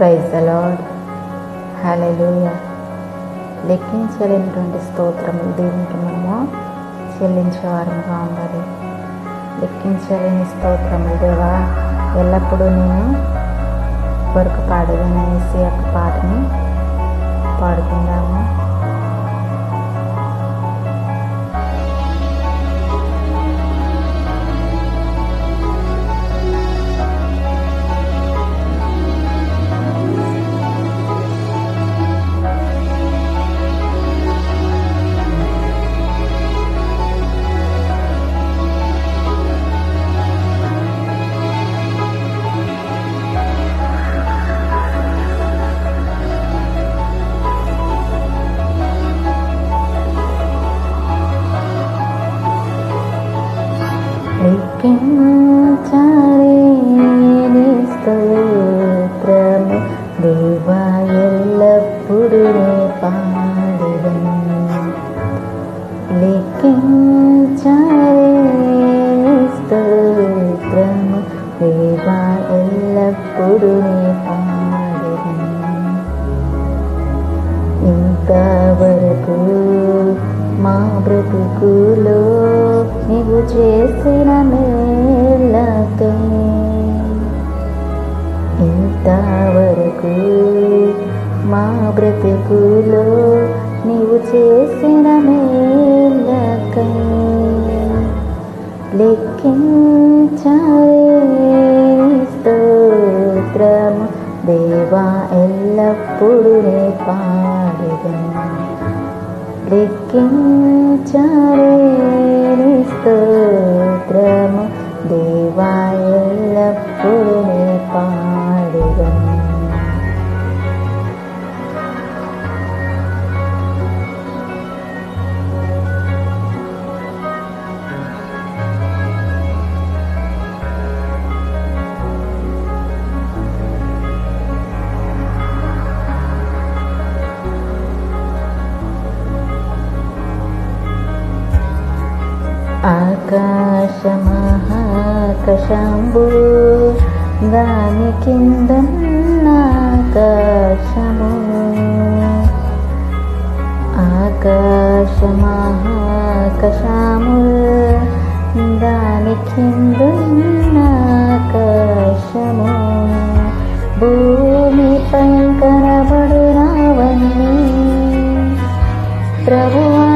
Praise అలాడ్ hallelujah లెక్కించలేనటువంటి స్తోత్రములు దేవునికి మనము చెల్లించేవారముగా ఉండాలి. లెక్కించలేని స్తోత్రములు దేవా ఎల్లప్పుడూ నేను కొరకు పాడేదనేసి ఒక పాటని పాడుకుందాము. స్తోత్రము. దేవా ఎల్లప్పుడు పాడిదను లెక్కించారే స్తోత్రము. దేవా ఎల్లప్పుడు పాడిదను ఇంతవరకు మా బ్రతుకులో నీవు చేసిన బ్రతుకులో నీవు చేసిన మేలకై లెక్కించోత్రము దేవా ఎల్లప్పుడూ నే పాడెదను. లెక్కించారే స్తోత్రము. దేవా शाम्बु दानि किं दशमू आकाशमहाकशाम् दानि किन्दकशमु भूमि भयङ्करबडुरावणे प्रभा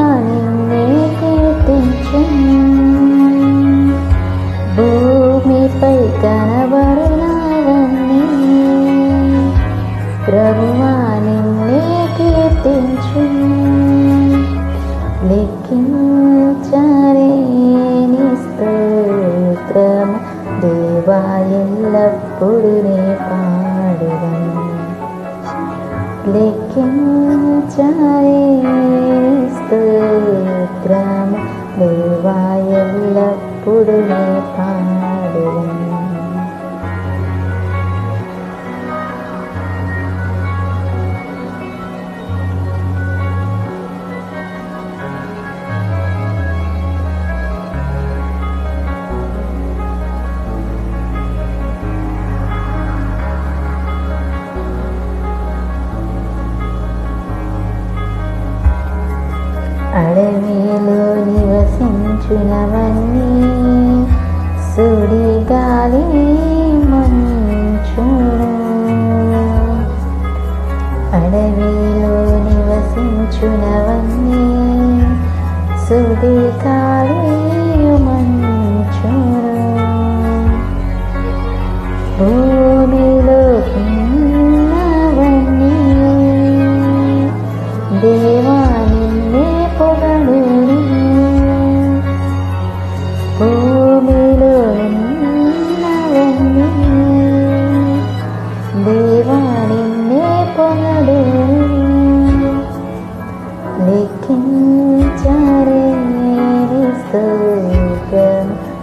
కీర్తించు లెక్కించరే నీ స్తోత్రము దేవా ఎల్లప్పుడు నే నివసించునవన్నీ సుడి గాలి మంచును అడవిలో నివసించునవన్నీ సుడి గాలి మంచును భూమిలో ఉన్నవన్నీ. దేవా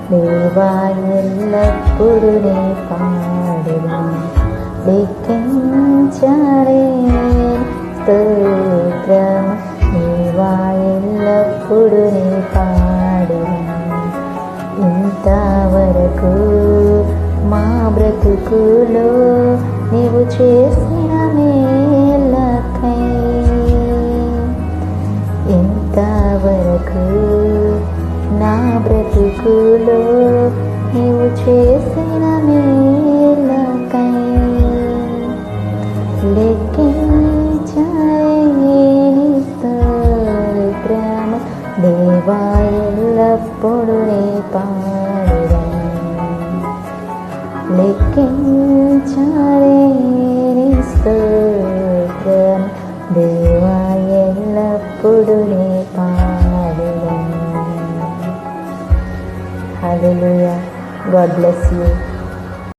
స్తోత్రం దేవా ఎల్లప్పుడు నే పాడెను లెక్కించరే స్తోత్రం నే ఇంతవరకు మా బ్రతుకులో నీవు చేసిన చేసిన మేలకై లెక్కించేతో ప్రేమ దేవా ఎల్లప్పుడు నీ పాడరా లెక్కించేరిస్తూ ప్రేమ దేవా ఎల్లప్పుడు నీ పాడరా Hallelujah. God bless you.